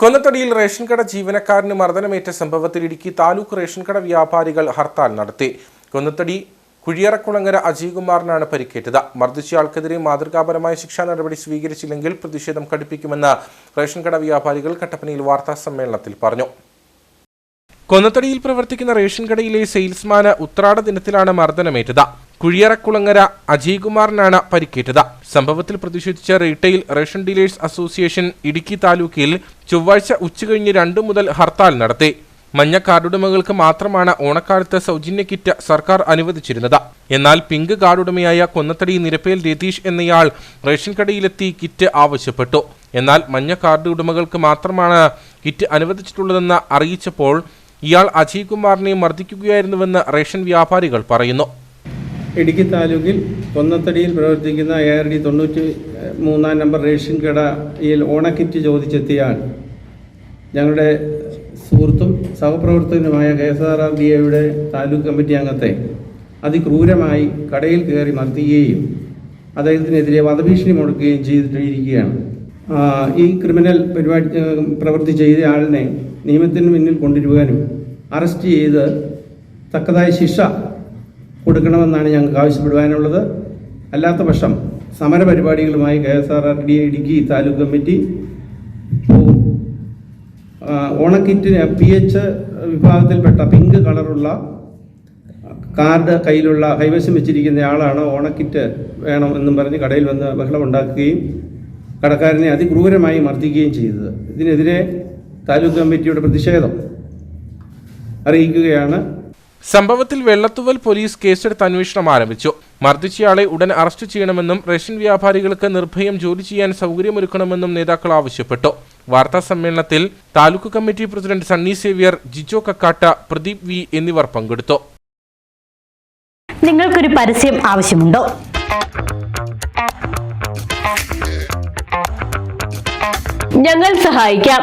കൊന്നത്തടിയിൽ ration കട ജീവനക്കാരന് മർദ്ദനമേറ്റ സംഭവത്തിൽ ഇടുക്കി താലൂക്ക് റേഷൻ കട വ്യാപാരികൾ ഹർത്താൽ നടത്തി. കൊന്നത്തടി കുഴിയറക്കുളങ്ങര അജയ്കുമാറിനാണ് പരിക്കേറ്റത്. മർദ്ദിച്ചയാൾക്കെതിരെ മാതൃകാപരമായ ശിക്ഷാ നടപടി സ്വീകരിച്ചില്ലെങ്കിൽ പ്രതിഷേധം കടുപ്പിക്കുമെന്ന് റേഷൻ കട വ്യാപാരികൾ കട്ടപ്പനയിൽ വാർത്താ സമ്മേളനത്തിൽ പറഞ്ഞു. കൊന്നത്തടിയിൽ പ്രവർത്തിക്കുന്ന റേഷൻ കടയിലെ സെയിൽസ്മാന് ഉത്രാട ദിനത്തിലാണ് മർദ്ദനമേറ്റത്. കുഴിയറക്കുളങ്ങര അജയ്കുമാറിനാണ് പരിക്കേറ്റത്. സംഭവത്തിൽ പ്രതിഷേധിച്ച retail ration dealers association Idukki താലൂക്കിൽ ചൊവ്വാഴ്ച ഉച്ചകഴിഞ്ഞ് രണ്ടു മുതൽ ഹർത്താൽ നടത്തി. മഞ്ഞ കാർഡുടമകൾക്ക് മാത്രമാണ് ഓണക്കാലത്ത് സൗജന്യ കിറ്റ് സർക്കാർ അനുവദിച്ചിരുന്നത്. എന്നാൽ പിങ്ക് കാർഡുടമയായ കൊന്നത്തടി നിരപ്പേൽ രതീഷ് എന്നയാൾ റേഷൻ കടയിലെത്തി കിറ്റ് ആവശ്യപ്പെട്ടു. എന്നാൽ മഞ്ഞ കാർഡ് ഉടമകൾക്ക് മാത്രമാണ് കിറ്റ് അനുവദിച്ചിട്ടുള്ളതെന്ന് അറിയിച്ചപ്പോൾ ഇയാൾ അജയ് കുമാറിനെ മർദ്ദിക്കുകയായിരുന്നുവെന്ന് റേഷൻ വ്യാപാരികൾ പറയുന്നു. ഇടുക്കി താലൂക്കിൽ കൊന്നത്തടിയിൽ പ്രവർത്തിക്കുന്ന എ ആർ ഡി തൊണ്ണൂറ്റി മൂന്നാം നമ്പർ റേഷൻ കടയിൽ ഓണക്കിറ്റ് ചോദിച്ചെത്തിയാൽ ഞങ്ങളുടെ സുഹൃത്തും സഹപ്രവർത്തകനുമായ K S R R D എയുടെ താലൂക്ക് കമ്മിറ്റി അംഗത്തെ അതിക്രൂരമായി കടയിൽ കയറി മർദ്ദിക്കുകയും അദ്ദേഹത്തിനെതിരെ വധഭീഷണി മുടക്കുകയും ചെയ്തിട്ടിരിക്കുകയാണ്. ഈ ക്രിമിനൽ പരിപാടി പ്രവൃത്തി ചെയ്ത ആളിനെ നിയമത്തിന് മുന്നിൽ കൊണ്ടുവരുവാനും അറസ്റ്റ് ചെയ്ത് തക്കതായ ശിക്ഷ കൊടുക്കണമെന്നാണ് ഞങ്ങൾക്ക് ആവശ്യപ്പെടുവാനുള്ളത്. അല്ലാത്ത പക്ഷം സമരപരിപാടികളുമായി K S R R D Idukki taluk committee ഓണക്കിറ്റിന് P H വിഭാഗത്തിൽപ്പെട്ട പിങ്ക് കളറുള്ള കാർഡ് കയ്യിലുള്ള കൈവശം വെച്ചിരിക്കുന്ന ആളാണ് ഓണക്കിറ്റ് വേണം എന്നും പറഞ്ഞ് കടയിൽ വന്ന് ബഹളമുണ്ടാക്കുകയും കടക്കാരനെ അതിക്രൂരമായി മർദ്ദിക്കുകയും ചെയ്തത്. ഇതിനെതിരെ താലൂക്ക് കമ്മിറ്റിയുടെ പ്രതിഷേധം അറിയിക്കുകയാണ്. സംഭവത്തിൽ വെള്ളത്തുവൽ പോലീസ് കേസെടുത്ത് അന്വേഷണം ആരംഭിച്ചു. മർദ്ദിച്ചയാളെ ഉടൻ അറസ്റ്റ് ചെയ്യണമെന്നും റഷ്യൻ വ്യാപാരികൾക്ക് നിർഭയം ജോലി ചെയ്യാൻ സൗകര്യമൊരുക്കണമെന്നും നേതാക്കൾ ആവശ്യപ്പെട്ടു. വാർത്താ സമ്മേളനത്തിൽ taluk committee president Sunny Xavier Jijo Kakkatta Pradeep V എന്നിവർ പങ്കെടുത്തു. നിങ്ങൾക്കൊരു പരസ്യം ആവശ്യമുണ്ടോ? ഞങ്ങൾ സഹായിക്കാം.